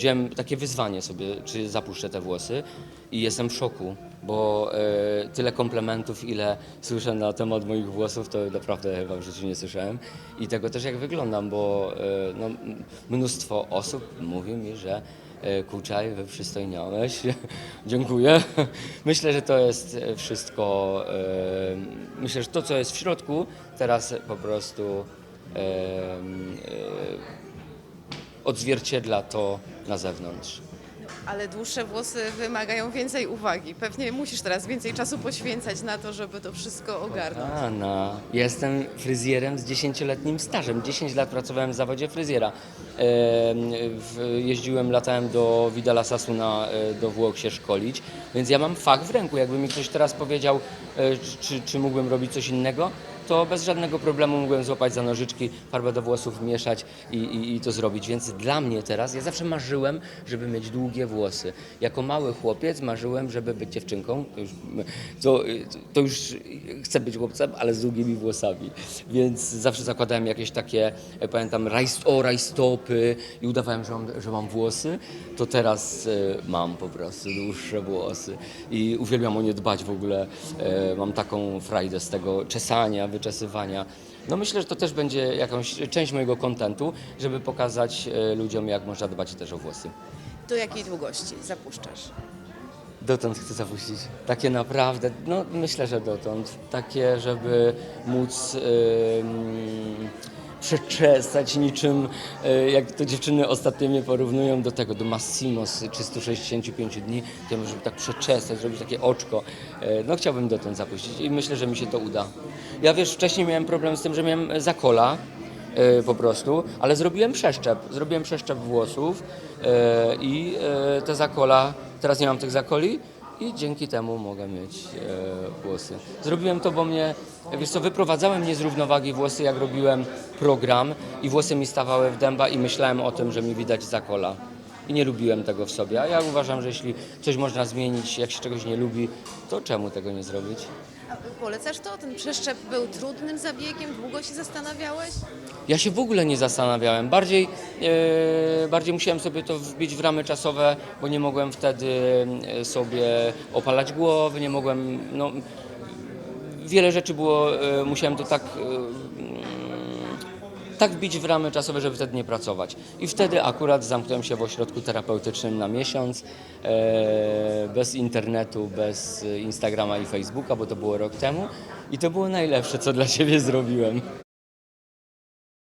Wziąłem takie wyzwanie sobie, czy zapuszczę te włosy i jestem w szoku, bo e, tyle komplementów, ile słyszę na temat moich włosów, to naprawdę chyba w życiu nie słyszałem. I tego też jak wyglądam, bo e, no, mnóstwo osób mówi mi, że e, Kuczaj, wyprzystojniałeś. Dziękuję. Myślę, że to jest wszystko. E, myślę, że to, co jest w środku, teraz po prostu e, e, odzwierciedla to na zewnątrz. Ale dłuższe włosy wymagają więcej uwagi. Pewnie musisz teraz więcej czasu poświęcać na to, żeby to wszystko ogarnąć. Anna, jestem fryzjerem z 10-letnim stażem. 10 lat pracowałem w zawodzie fryzjera. W- Jeździłem, latałem do Vidala Sasuna, e, do Włoch się szkolić, więc ja mam fach w ręku. Jakby mi ktoś teraz powiedział, e, czy, czy mógłbym robić coś innego, to bez żadnego problemu mógłbym złapać za nożyczki, farbę do włosów mieszać i, i, i to zrobić. Więc dla mnie teraz, ja zawsze marzyłem, żeby mieć długie włosy. Jako mały chłopiec marzyłem, żeby być dziewczynką. To już, to, to już chcę być chłopcem, ale z długimi włosami. Więc zawsze zakładałem jakieś takie, pamiętam, rajst, o, rajstopy i udawałem, że mam, że mam włosy. To teraz e, mam po prostu dłuższe włosy i uwielbiam o nie dbać w ogóle. E, mam taką frajdę z tego czesania, wyczesywania. No myślę, że to też będzie jakąś część mojego kontentu, żeby pokazać e, ludziom, jak można dbać też o włosy. Do jakiej długości zapuszczasz? Dotąd chcę zapuścić. Takie naprawdę, no myślę, że dotąd. Takie, żeby móc ym, przeczesać niczym, y, jak to dziewczyny ostatnio mnie porównują do tego, do Massimo z 365 dni, to ja żeby tak przeczesać, zrobić takie oczko. Y, No chciałbym dotąd zapuścić i myślę, że mi się to uda. Ja wiesz, wcześniej miałem problem z tym, że miałem zakola, e, po prostu, ale zrobiłem przeszczep. Zrobiłem przeszczep włosów e, i e, te zakola, teraz nie mam tych zakoli i dzięki temu mogę mieć e, włosy. Zrobiłem to, bo mnie, wiesz co, wyprowadzały mnie z równowagi włosy, jak robiłem program i włosy mi stawały w dęba i myślałem o tym, że mi widać zakola. I nie lubiłem tego w sobie. A ja uważam, że jeśli coś można zmienić, jak się czegoś nie lubi, to czemu tego nie zrobić? Polecasz to? Ten przeszczep był trudnym zabiegiem? Długo się zastanawiałeś? Ja się w ogóle nie zastanawiałem. Bardziej, e, bardziej musiałem sobie to wbić w ramy czasowe, bo nie mogłem wtedy e, sobie opalać głowy, nie mogłem. No, wiele rzeczy było, e, musiałem to tak. Tak wbić w ramy czasowe, żeby wtedy nie pracować. I wtedy akurat zamknąłem się w ośrodku terapeutycznym na miesiąc, e, bez internetu, bez Instagrama i Facebooka, bo to było rok temu. I to było najlepsze, co dla siebie zrobiłem.